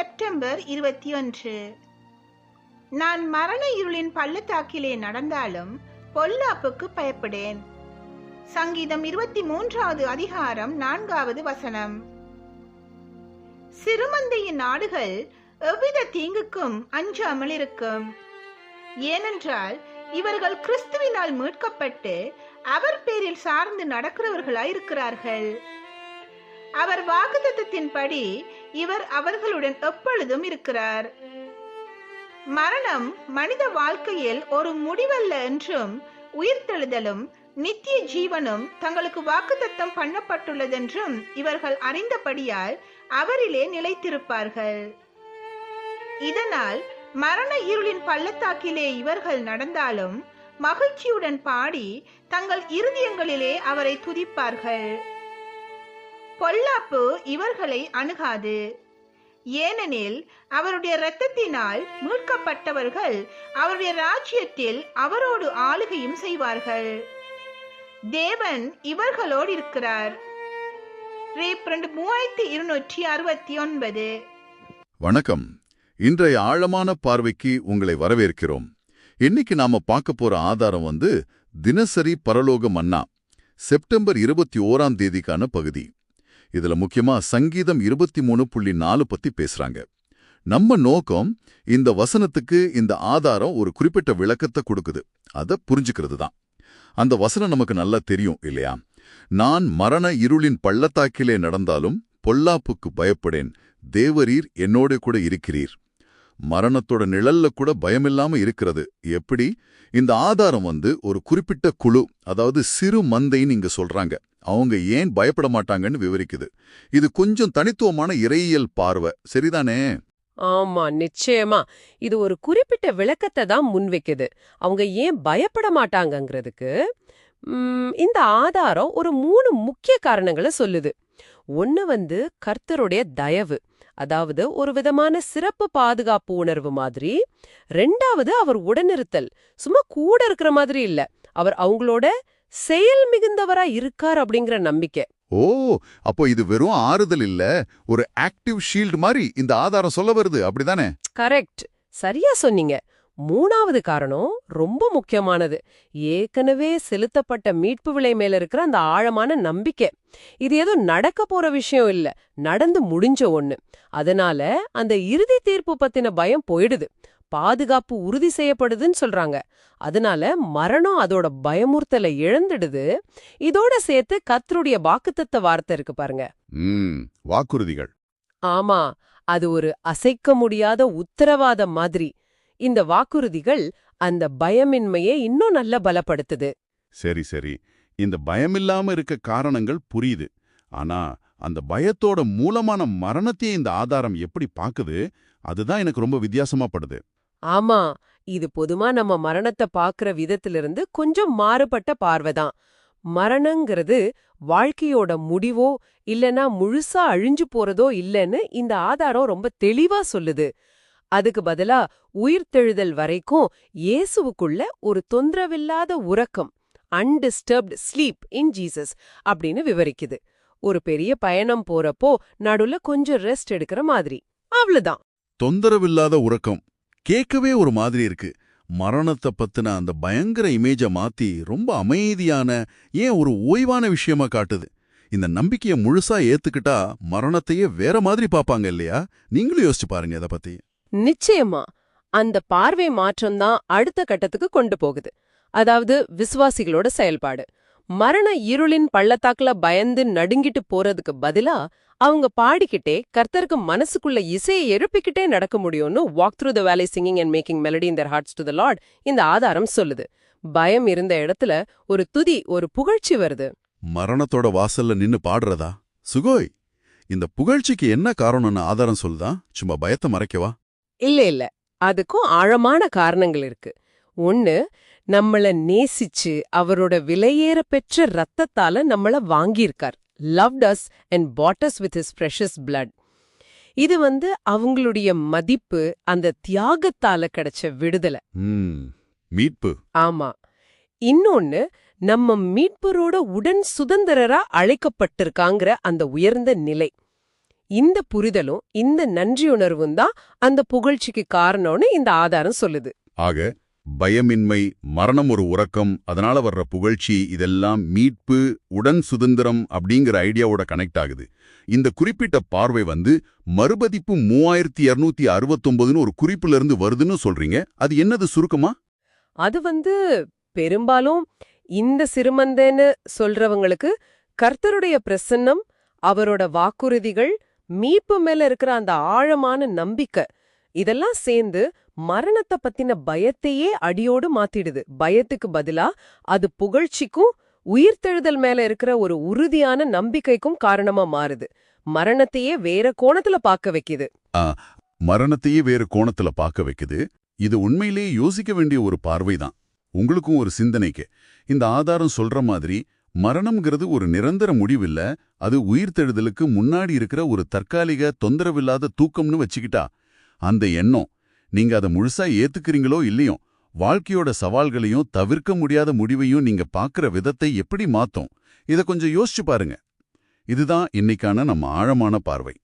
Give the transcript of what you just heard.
September இருபத்தி ஒன்று. நான் மரண இருளின் பள்ளத்தாக்கிலே நடந்தாலும் பொல்லாப்புக்கு பயப்படேன். சங்கீதம் இருபத்தி மூன்றாவது அதிகாரம் நான்காவது வசனம். சிறுமந்தையின் நாடுகள் எவ்வித தீங்குக்கும் அஞ்சாமல் இருக்கும். ஏனென்றால் இவர்கள் கிறிஸ்துவினால் மீட்கப்பட்டு அவர் பேரில் சார்ந்து நடக்கிறவர்களாய் இருக்கிறார்கள் அவர் வாக்குத்தத்தின்படி இவர் அவர்களுடன் எப்பொழுதும் இருக்கிறார். மரணம் மனித வாழ்க்கையில் ஒரு முடிவல்ல என்றும் உயிர்த்தெழுதலும் நித்திய ஜீவனும் தங்களுக்கு வாக்குத்தத்தம் பண்ணப்பட்டுள்ளதென்றும் இவர்கள் அறிந்தபடியால் அவரிலே நிலைத்திருப்பார்கள். இதனால் மரண இருளின் பள்ளத்தாக்கிலே இவர்கள் நடந்தாலும் மகிழ்ச்சியுடன் பாடி தங்கள் இருதயங்களிலே அவரை துதிப்பார்கள். பொல்லாப்பு இவர்களை அணுகாது. ஏனெனில் அவருடைய இரத்தத்தினால் மீட்கப்பட்டவர்கள் அவருடைய ராஜ்யத்தில் அவரோடு ஆளுகையும் செய்வார்கள். தேவன் இவர்களோடு இருக்கிறார். மூவாயிரத்தி இருநூற்றி அறுபத்தி ஒன்பது வணக்கம். இன்றைய ஆழமான பார்வைக்கு உங்களை வரவேற்கிறோம். இன்னைக்கு நாம பார்க்க போற ஆதாரம் வந்து தினசரி பரலோக மன்னா செப்டம்பர் இருபத்தி ஓராம் தேதிக்கான பகுதி. இதுல முக்கியமா சங்கீதம் இருபத்தி மூணு புள்ளி நாலு பத்தி பேசுறாங்க. நம்ம நோக்கம் இந்த வசனத்துக்கு இந்த ஆதாரம் ஒரு குறிப்பிட்ட விளக்கத்தை கொடுக்குது. அதை புரிஞ்சுக்கிறது தான். அந்த வசனம் நமக்கு நல்லா தெரியும் இல்லையா? நான் மரண இருளின் பள்ளத்தாக்கிலே நடந்தாலும் பொல்லாப்புக்கு பயப்படேன். தேவரீர் என்னோட கூட இருக்கிறீர். மரணத்தோட நிழல்ல கூட பயமில்லாம இருக்கிறது. எப்படி? இந்த ஆதாரம் வந்து ஒரு குறிப்பிட்ட குழு அதாவது சிறு மந்தைன்னு இங்க சொல்றாங்க. அவங்க ஏன் பயப்பட மாட்டாங்கன்னு விவரிக்குது. இது கொஞ்சம் தனித்துவமான இறையியல் பார்வை. சரிதானே? ஆமா நிச்சயமா. இது ஒரு குறிப்பிட்ட விளக்கத்தை தான் முன்வைக்குது அவங்க ஏன் பயப்பட மாட்டாங்கங்கிறதுக்கு இந்த ஆதாரம் ஒரு மூணு முக்கிய காரணங்களை சொல்லுது. ஒன்று வந்து கர்த்தருடைய தயவு. அதாவது ஒரு விதமான சிறப்பு பாதுகாப்பு உணர்வு மாதிரி. ரெண்டாவது அவர் உடனிருத்தல். சும்மா கூட இருக்கிற மாதிரி இல்ல. அவர் அவங்களோட செயல் மிகுந்தவரா இருக்கார் அப்படிங்கிற நம்பிக்கை. ஓ அப்போ இது வெறும் ஆறுதல் இல்ல ஒரு ஆக்டிவ் ஷீல்டு மாதிரி இந்த ஆதாரம் சொல்ல வருது அப்படிதானே? கரெக்ட் சரியா சொன்னீங்க. மூணாவது காரணம் ரொம்ப முக்கியமானது. ஏற்கனவே செலுத்தப்பட்ட மீட்பு விலை மேல இருக்கிற அந்த ஆழமான நம்பிக்கை. இது ஏதோ நடக்க போற விஷயம் இல்ல நடந்து முடிஞ்ச ஒண்ணு. அதனால அந்த இறுதி தீர்ப்பு பத்தின பயம் போயிடுது. பாதுகாப்பு உறுதி செய்யப்படுதுன்னு சொல்றாங்க. அதனால மரணம் அதோட பயமுறுத்தலை இழந்துடுது. இதோட சேர்த்து கத்தருடைய வாக்குத்தத்த வார்த்தை இருக்கு பாருங்க. வாக்குறுதிகள். ஆமா அது ஒரு அசைக்க முடியாத உத்தரவாதம் மாதிரி. இந்த வாக்குறுதிகள் அந்த பயமின்மையை இன்னும் நல்ல பலப்படுத்துது. சரி சரி. இந்த பயமில்லாம இருக்க காரணங்கள் புரியுது. ஆனா அந்த பயத்தோட மூலமான மரணத்தையே இந்த ஆதாரம் எப்படி பாக்குது அதுதான் எனக்கு ரொம்ப வித்தியாசமா படுது. ஆமா இது பொதுமா நம்ம மரணத்தை பாக்குற விதத்திலிருந்து கொஞ்சம் மாறுபட்ட பார்வைதான் மரணங்கிறது வாழ்க்கையோட முடிவோ இல்லனா முழுசா அழிஞ்சு போறதோ இல்லைன்னு இந்த ஆதாரம் ரொம்ப தெளிவா சொல்லுது. அதுக்கு பதிலா உயிர்த்தெழுதல் வரைக்கும் இயேசுவுக்குள்ள ஒரு தொந்தரவில்லாத உறக்கம் அன்டிஸ்டர்ப்ட் ஸ்லீப் இன் ஜீசஸ் அப்படின்னு விவரிக்குது. ஒரு பெரிய பயணம் போறப்போ நடுவுல கொஞ்சம் ரெஸ்ட் எடுக்கிற மாதிரி. அவ்வளவுதான் தொந்தரவில்லாத உறக்கம் கேட்கவே ஒரு மாதிரி இருக்கு. மரணத்தை பத்தின அந்த பயங்கர இமேஜ மாத்தி ரொம்ப அமைதியான ஏன் ஒரு ஓய்வான விஷயமா காட்டுது. இந்த நம்பிக்கைய முழுசா ஏத்துக்கிட்டா மரணத்தையே வேற மாதிரி பாப்பாங்க இல்லையா? நீங்களும் யோசிச்சு பாருங்க இதை பத்தி. நிச்சயமா. அந்த பார்வை மாற்றம்தான் அடுத்த கட்டத்துக்கு கொண்டு போகுது. அதாவது விசுவாசிகளோட செயல்பாடு. மரண இருளின் பள்ளத்தாக்குல பயந்து நடுங்கிட்டு போறதுக்கு பதிலா அவங்க பாடிக்கிட்டே கர்த்தருக்கு மனசுக்குள்ள இசையை எழுப்பிக்கிட்டே நடக்க முடியும்னு walk through the valley singing and making melody in their hearts to the Lord இந்த ஆதாரம் சொல்லுது. பயம் இருந்த இடத்துல ஒரு துதி ஒரு புகழ்ச்சி வருது. மரணத்தோட வாசல்ல நின்னு பாடுறதா? சுகோய் இந்த புகழ்ச்சிக்கு என்ன காரணம்னு ஆதாரம் சொல்லுதா? சும்மா பயத்தை மறைக்கவா? இல்ல இல்ல. அதுக்கும் ஆழமான காரணங்கள் இருக்கு. ஒன்னு நம்மள நேசிச்சு அவரோட விலையேற பெற்ற ரத்தத்தால நம்மள வாங்கியிருக்கார். Loved us and bought us with his precious blood. இது வந்து அவங்களுடைய மதிப்பு அந்த தியாகத்தால கிடைச்ச விடுதலை. மீட்பு. ஆமா. இன்னொன்னு நம்ம மீட்பரோட உடன் சுதந்திரரா அழைக்கப்பட்டிருக்காங்கிற அந்த உயர்ந்த நிலை. இந்த புரிதலும் இந்த நன்றியுணர்வும் தான் அந்த புகழ்ச்சிக்கு காரணம்னு இந்த ஆதாரம் சொல்லுது. ஆக பயமின்மை மரணம் ஒரு உறக்கம் அதனால வர்ற புகழ்ச்சி இதெல்லாம் மீட்பு உடன் சுதந்திரம் அப்படிங்கிற ஐடியாவோட கனெக்ட் ஆகுது. இந்த குறிப்பிட்ட பார்வை வந்து மறுபதிப்பு மூவாயிரத்தி இருநூத்தி அறுபத்தொன்பதுன்னு ஒரு குறிப்புல இருந்து வருதுன்னு சொல்றீங்க. அது என்னது சுருக்கமா? அது வந்து பெரும்பாலும் இந்த சிறுமந்தன்னு சொல்றவங்களுக்கு கர்த்தருடைய பிரசன்னம் அவரோட வாக்குறுதிகள் மீட்பு மேல இருக்கிற அந்த ஆழமான நம்பிக்கை இதெல்லாம் சேர்ந்து மரணத்தை பத்தின பயத்தையே அடியோடு மாத்திடுது. பயத்துக்கு பதிலா அது புகழ்ச்சிக்கும் உயிர்த்தெழுதல் மேல இருக்கிற ஒரு உறுதியான நம்பிக்கைக்கும் காரணமா மாறுது. மரணத்தையே வேற கோணத்துல பார்க்க வைக்குது. மரணத்தையே வேற கோணத்துல பார்க்க வைக்குது. இது உண்மையிலேயே யோசிக்க வேண்டிய ஒரு பார்வைதான். உங்களுக்கும் ஒரு சிந்தனைக்கு. இந்த ஆதாரம் சொல்ற மாதிரி மரணம்ங்கிறது ஒரு நிரந்தர முடிவில்ல. அது உயிர்த்தெழுதலுக்கு முன்னாடி இருக்கிற ஒரு தற்காலிக தொந்தரவில்லாத தூக்கம்னு வச்சுக்கிட்டா அந்த எண்ணம் நீங்க அதை முழுசா ஏத்துக்கிறீங்களோ இல்லையோ வாழ்க்கையோட சவால்களையும் தவிர்க்க முடியாத முடிவையும் நீங்க பார்க்குற விதத்தை எப்படி மாத்தும்? இத கொஞ்சம் யோசிச்சு பாருங்க. இதுதான் இன்னைக்கான நம்ம ஆழமான பார்வை.